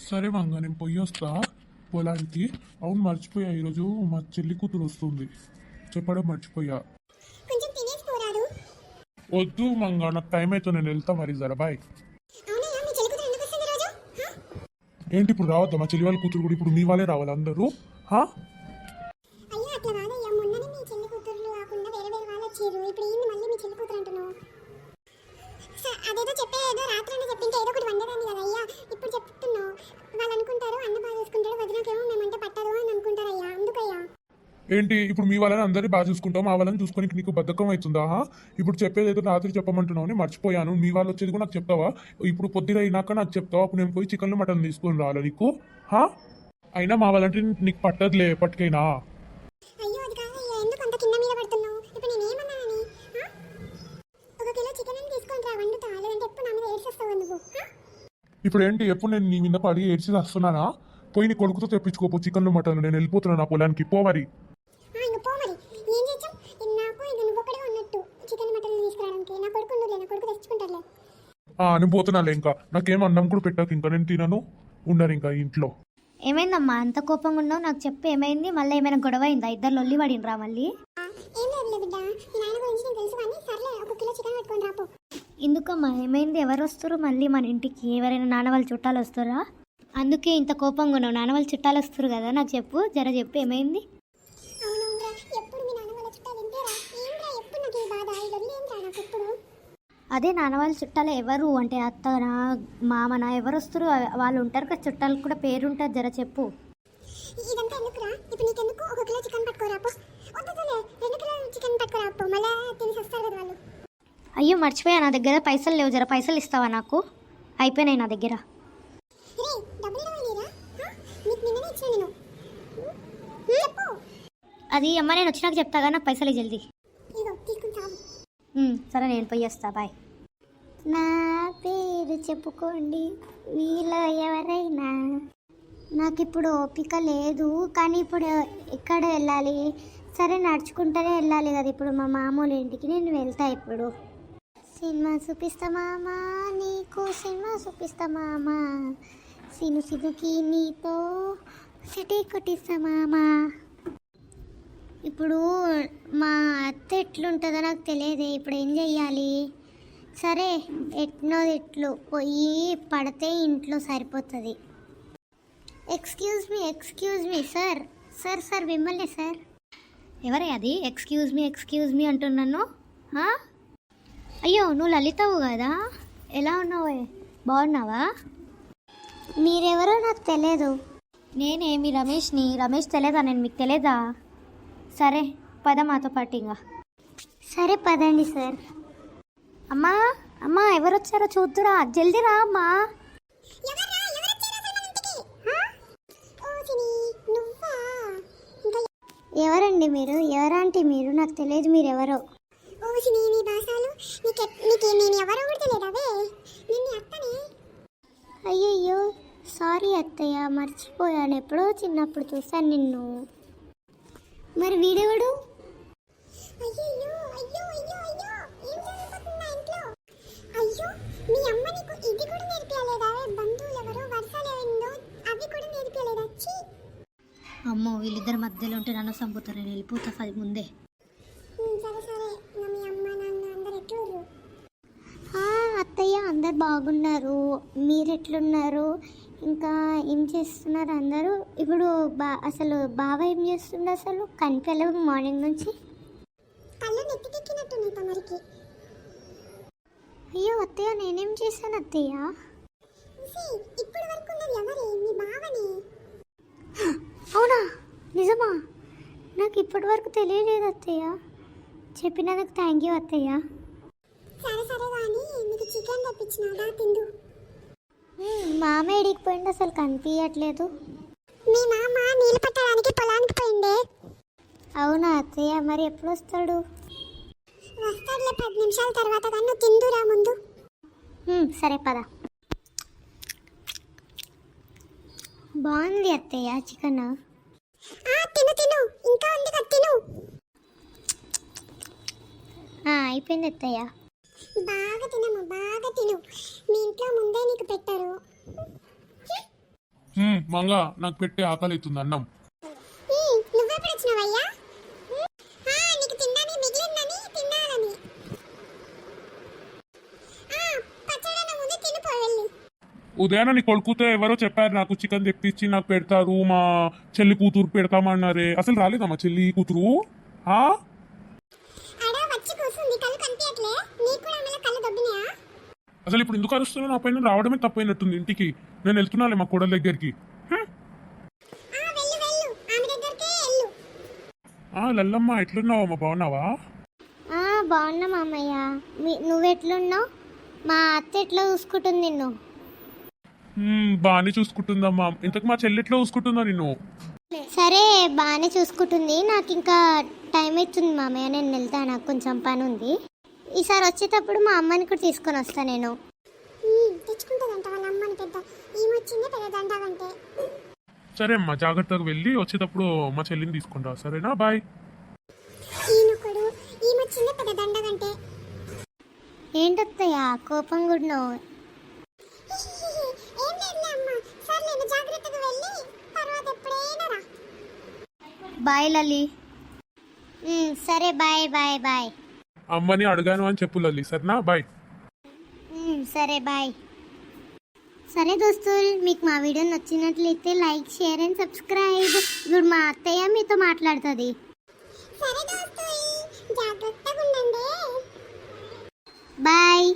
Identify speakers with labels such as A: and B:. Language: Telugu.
A: సరే మంగ నేను పోయి వస్తా పొలానికి. అవును మర్చిపోయా. ఈరోజు మా చెల్లి కూతురు వస్తుంది. చెప్పడం మర్చిపోయా.
B: కొంచెం తినేసి పోరాదు
A: వద్దు మంగ నాకు టైం అయితే నేను వెళ్తా మరి జర బాయ్.
B: అవునయ్యా మీ చెల్లి కూతురు ఎందుకు వస్తుంది రోజు హా?
A: ఏంటి ఇప్పుడు రావద్దా? మా చెల్లి వాళ్ళ కూతురు కూడా ఇప్పుడు మీ వాళ్ళే రావాలి అందరూ. హా?
B: అయ్యా అట్లా కాదయ్యా. మొన్ననే మీ చెల్లి కూతుర్లు కాకుండా వేరే వేరే వాళ్ళు వచ్చారు. ఇప్పుడు ఏంది మళ్ళీ మీ చెల్లి కూతురు అంటున్నావు? స- అదేదో చెప్పే ఏదో రాత్రి చెప్పింటే ఏదో ఒకటి
A: ఏంటి? ఇప్పుడు మీ వాళ్ళని అందరినీ బాగా చూసుకుంటాం మా వాళ్ళని చూసుకొని నీకు బద్ధకం అవుతుందా? హా? ఇప్పుడు చెప్పేది ఏదో రాత్రి చెప్పమంటున్నావు అని మర్చిపోయాను. మీ వాళ్ళు వచ్చేది కూడా నాకు చెప్తావా? ఇప్పుడు పొద్దున అయినాక నాకు చెప్తావా? అప్పుడు నేను పోయి చికెన్ మటన్ తీసుకొని రావాలి నీకు? హా? అయినా మా వాళ్ళంటే నీకు పట్టదులే ఎప్పటికైనా.
B: ఇప్పుడు
A: ఏంటి? ఎప్పుడు నేను నీ మీద పడి ఏడ్చి వస్తున్నానా? పోయి నీ కొడుకుతో తెప్పించుకోపో. చికెన్ మటన్ నేను వెళ్ళిపోతున్నాను నా పొలానికి. పోవరి
B: ఆ, ఇంక పో మరి ఏం చేద్దాం ఇది నాకు ఇది నువ్వు ఒక్కడే ఉన్నట్టు చికెన్ మటన్ తీసుకురావడానికి నా కొడుకు ఉండలే నా కొడుకు తెచ్చుకుంటారులే
A: ఆ, నేను పోతున్నాలే ఇంకా. నాకేం అన్నం కూడా పెట్టాక ఇంకా నేను తినను. ఉండరు ఇంకా ఇంట్లో.
C: ఏమైందమ్మా? అంత కోపంగా ఉన్నావు? నాకు చెప్పు ఏమైంది? మళ్ళీ ఏమైనా గొడవ అయిందా? ఇద్దరు లొల్లి పడినరా మళ్ళీ? ఎందుకమ్మా? ఏమైంది? ఎవరు వస్తారు మళ్ళీ మన ఇంటికి? ఎవరైనా నాన్న వాళ్ళ చుట్టాలు వస్తారా? అందుకే ఇంత కోపంగా ఉన్నావు. నాన్న వాళ్ళ చుట్టాలు వస్తారు కదా నాకు చెప్పు. జర చెప్పు ఏమైంది? అదే నాన్న వాళ్ళ చుట్టాలు ఎవరు అంటే అత్తనా మామనా ఎవరు వస్తారు? వాళ్ళు ఉంటారు కదా చుట్టాలకు కూడా పేరు ఉంటుంది జర చెప్పు.
B: ఇదంతా ఎందుకురా? ఇప్పుడు నీకెందుకు? ఒక కిలో చికెన్ పట్టుకోరాపో వద్దులే రెండు కిలో చికెన్ పట్టుకోరాపో మళ్ళీ తినేసి వస్తారు కదా వాళ్ళు.
C: అయ్యో మర్చిపోయా నా దగ్గర పైసలు లేవు జర. పైసలు ఇస్తావా నాకు? అయిపోయినాయి నా దగ్గర. అది అమ్మ నేను వచ్చినాక చెప్తాగా నాకు పైసలు జల్దీ. సరే నేను పోయి వస్తా బాయ్. నా పేరు చెప్పుకోండి. మీలో ఎవరైనా? నాకు ఇప్పుడు ఓపిక లేదు కానీ ఇప్పుడు ఎక్కడ వెళ్ళాలి? సరే నడుచుకుంటూనే వెళ్ళాలి కదా ఇప్పుడు మా మామూలు ఇంటికి. నేను వెళ్తా ఇప్పుడు. సినిమా చూపిస్తా మామా నీకు సినిమా చూపిస్తా మామా. సిను సినుకి నీతో సిటీ కొట్టిస్తా మామా. ఇప్పుడు మా అత్త ఎట్లుంటుందో నాకు తెలియదే. ఇప్పుడు ఏం చెయ్యాలి? సరే ఎట్నో ఎట్లు పోయి పడితే ఇంట్లో సరిపోతుంది. Excuse me excuse me sir sir sir మిమ్మల్ని సార్ ఎవరే అది? ఎక్స్క్యూజ్ మీ ఎక్స్క్యూజ్ మీ అంటున్నాను? అయ్యో నువ్వు లలితవు కదా? ఎలా ఉన్నావే? బాగున్నావా? మీరెవరో నాకు తెలియదు నేనే మీ రమేష్ని? రమేష్ తెలియదా నేను మీకు తెలియదా సరే పద మాతో పాటు ఇంకా సరే పదండి సార్ అమ్మా అమ్మా ఎవరు వచ్చారో చూద్దురా. జల్దీ రా అమ్మా. ఎవరండి మీరు? ఎవరంటే మీరు? నాకు తెలియదు మీరు ఎవరో అయ్యయ్యో సారీ అత్తయ్య మర్చిపోయాను. ఎప్పుడో చిన్నప్పుడు చూశాను నిన్ను. మరి వీడెవడు?
B: అమ్మో
C: వీళ్ళిద్దరి మధ్యలో ఉంటే నన్ను చంపుతారు. నేను వెళ్ళిపోతా. అది ముందే. అత్తయ్య అందరు బాగున్నారు. మీరు ఎట్లున్నారు ఇంకా ఏం చేస్తున్నారు అందరూ? ఇప్పుడు బా అసలు బావ ఏం చేస్తుండే అసలు? కనిపించలేవు మార్నింగ్ నుంచి. అయ్యో అత్తయ్య నేనేం చేశాను అత్తయ్య?
B: ఉసి, ఇప్పుడు వరకు ఉన్నది ఎవరే? మీ బావని?
C: అవునా? నిజమా? నాకు ఇప్పటి వరకు తెలియలేదు అత్తయ్య. చెప్పినందుకు థ్యాంక్ యూ అత్తయ్య.
B: సరే సరే కానీ నీకు చికెన్ తెప్పించినాడా తిందు.
C: మ్మ్, పోయిండు అసలు కనిపించట్లేదు
B: మీ మామ నీళ్ళు పట్టడానికి పొలానికి పోయిండే.
C: అవునా అత్తయ్య? మరి ఎప్పుడు వస్తాడు
B: వస్తాడులే పది నిమిషాల తర్వాత కానీ నువ్వు తిందురా ముందు.
C: సరే పద. బాగుంది అత్తయ్య చికెన్.
B: ఆ తిను తిను. ఇంకా ఉంది కదా తిను.
C: అయిపోయింది అత్తయ్య.
B: బాగా తినమ్మా బాగా తిను. మీ ఇంట్లో ముందే నీకు పెట్టారు.
A: మంగ నాకు పెట్టే ఆకలి అవుతుంది అన్నం. ఉదయాన నీ కొడుకుతో ఎవరో చెప్పారు నాకు చికెన్ తెప్పించి నాకు పెడతారు మా చెల్లి కూతురు పెడతామన్నారే. అసలు రాలేదా మా చెల్లి కూతురు? అసలు ఇప్పుడు ఎందుకు అరుస్తున్నావు? నా పైన రావడమే తప్పైనట్టుంది ఇంటికి. నేను వెళ్తున్నాలే మా కోడల దగ్గరికి. లల్లమ్మ ఎట్లున్నావమ్మా బాగున్నావా?
C: ఆ, బాగున్నా మామయ్య. మీ నువ్వెట్లున్నావు మా అత్త ఎట్లా చూసుకుంటుంది నిన్ను?
A: బాగానే చూసుకుంటుందమ్మా ఇంతకు మా చెల్లి ఎట్లా చూసుకుంటుందా నిన్ను?
C: సరే బాగానే చూసుకుంటుంది. నాకు ఇంకా టైం అవుతుంది మామయ్య నేను వెళ్తా నాకు కొంచెం పని ఉంది. ఈసారి వచ్చేటప్పుడు మా అమ్మని కూడా తీసుకొని వస్తా నేను.
B: తెచ్చుకుంటుందంట వాళ్ళ అమ్మని పెద్ద.
A: సరే అమ్మా జాగ్రత్తగా వెళ్ళి వచ్చేటప్పుడు మా చెల్లిని తీసుకుంటా సరేనా? బాయ్.
C: ఏంటత్తయ్య కోపం కూడా బాయ్ లలి. సరే బాయ్ బాయ్ బాయ్.
A: అమ్మని అడిగాను అని చెప్పు లల్లి సరేనా? బాయ్.
C: సరే బాయ్. సరే దోస్తులు మీకు మా వీడియో నచ్చినట్లయితే లైక్ షేర్ అండ్ సబ్స్క్రైబ్. ఇప్పుడు మా అత్తయ్య మీతో మాట్లాడుతుంది.
B: సరే దోస్తు జాగ్రత్తగా ఉండండి.
C: బాయ్.